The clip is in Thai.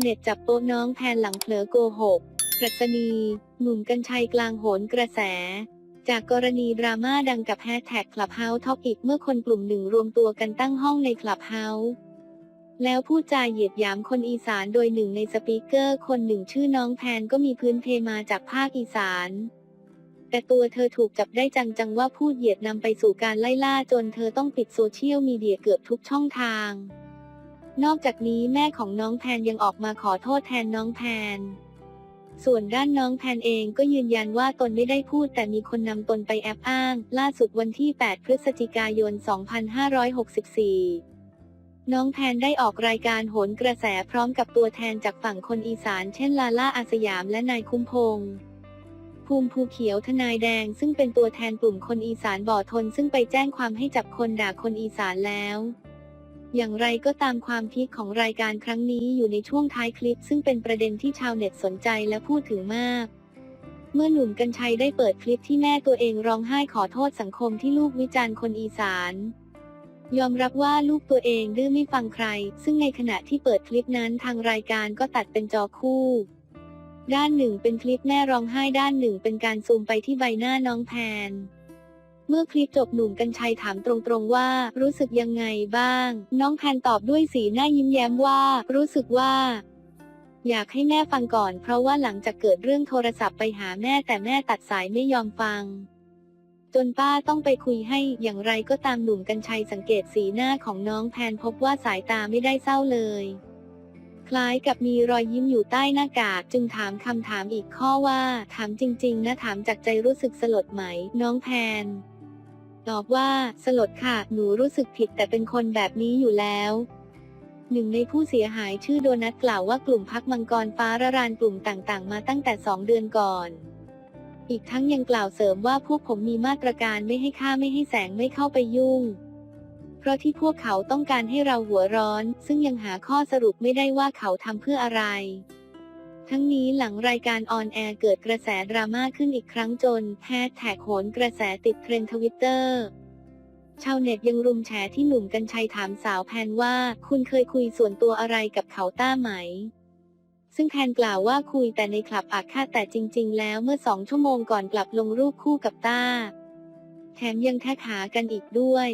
เน็ตจับโป๊น้องแพนหลังเผลอโกหกปรัชนีหนุ่มกัญชัยกลางโหนกระแส จากกรณีดราม่าดังกับแฮชแท็กคลับเฮาส์ท็อปอีกเมื่อคนกลุ่มหนึ่งรวมตัวกันตั้งห้องในคลับเฮาส์แล้วพูดจาเหยียดหยามคนอีสานโดยหนึ่งในสปีกเกอร์ คนหนึ่งชื่อน้องแพนก็มีพื้นเพมาจากภาคอีสาน แต่ตัวเธอถูกจับได้จังๆว่าพูดเหยียดนำไปสู่การไล่ล่าจนเธอต้องปิดโซเชียลมีเดียเกือบทุกช่องทาง นอกจากนี้แม่ของน้องแพนยังออกมาขอโทษแทนน้องแพน ส่วนด้านน้องแพนเองก็ยืนยันว่าตนไม่ได้พูดแต่มีคนนำตนไปแอบอ้าง ล่าสุดวันที่ 8 พฤศจิกายน 2564น้องแพนได้ออกรายการโหนกระแสพร้อมกับตัวแทนจากฝั่งคนอีสาน เช่นลาล่าอาสยามและนายคุ้มพงษ์ภูมิภูเขียวทนายแดง ซึ่งเป็นตัวแทนกลุ่มคนอีสานบ่อทน ซึ่งไปแจ้งความให้จับคนด่าคนอีสานแล้ว อย่างไรก็ตามความพีคของรายการครั้งนี้อยู่ในช่วงท้ายคลิป ซึ่งเป็นประเด็นที่ชาวเน็ตสนใจและพูดถึงมาก เมื่อหนุ่มกัญชัยได้เปิดคลิปที่แม่ตัวเองร้องไห้ขอโทษสังคมที่ลูกวิจารณ์คนอีสาน ยอมรับว่าลูกตัวเองดื้อไม่ฟังใคร ซึ่งในขณะที่เปิดคลิปนั้นทางรายการก็ตัดเป็นจอคู่ ด้านหนึ่งเป็นคลิปแม่ร้องไห้ด้านหนึ่งเป็นการซูมไปที่ใบหน้าน้องแพน เมื่อคลิปจบหนุ่มกัญชัยถามตรงๆว่า รู้สึกยังไงบ้าง น้องแพนตอบด้วยสีหน้ายิ้มแย้มว่า รู้สึกว่าอยากให้แม่ฟังก่อน เพราะว่าหลังจากเกิดเรื่องโทรศัพท์ไปหาแม่แต่แม่ตัดสายไม่ยอมฟัง จนป้าต้องไปคุยให้อย่างไรก็ตามหนุ่มกัญชัยสังเกตสีหน้าของน้องแพนพบว่าสายตาไม่ได้เศร้าเลย คล้ายกับมีรอยยิ้มอยู่ใต้หน้ากากจึงถามคำถามอีกข้อว่า ถามจริง ๆ นะถามจากใจรู้สึกสลดไหม น้องแพน ตอบว่า สลดค่ะ หนูรู้สึกผิดแต่เป็นคนแบบนี้อยู่แล้วหนึ่งในผู้เสียหายชื่อโดนัทกล่าวว่ากลุ่มพักมังกรฟ้าระรานกลุ่มต่างๆ มาตั้งแต่สองเดือนก่อน อีกทั้งยังกล่าวเสริมว่าพวกผมมีมาตรการไม่ให้ค่าไม่ให้แสงไม่เข้าไปยุ่ง เพราะที่พวกเขาต้องการให้เราหัวร้อน ซึ่งยังหาข้อสรุปไม่ได้ว่าเขาทำเพื่ออะไร ทั้งนี้หลังรายการออนแอร์เกิดกระแสดราม่าขึ้นอีกครั้งจนแฮชแท็กโหนกระแสติดเทรนด์ทวิตเตอร์ชาวเน็ตยังรุมแชร์ที่หนุ่มกัญชัยถามสาวแพนว่า คุณเคยคุยส่วนตัวอะไรกับเขาต้าไหม ซึ่งแพนกล่าวว่าคุยแต่ในคลับอาคาแต่จริง ๆ แล้วเมื่อสองชั่วโมงก่อนกลับลงรูปคู่กับต้า แถมยังแท็กหากันอีกด้วย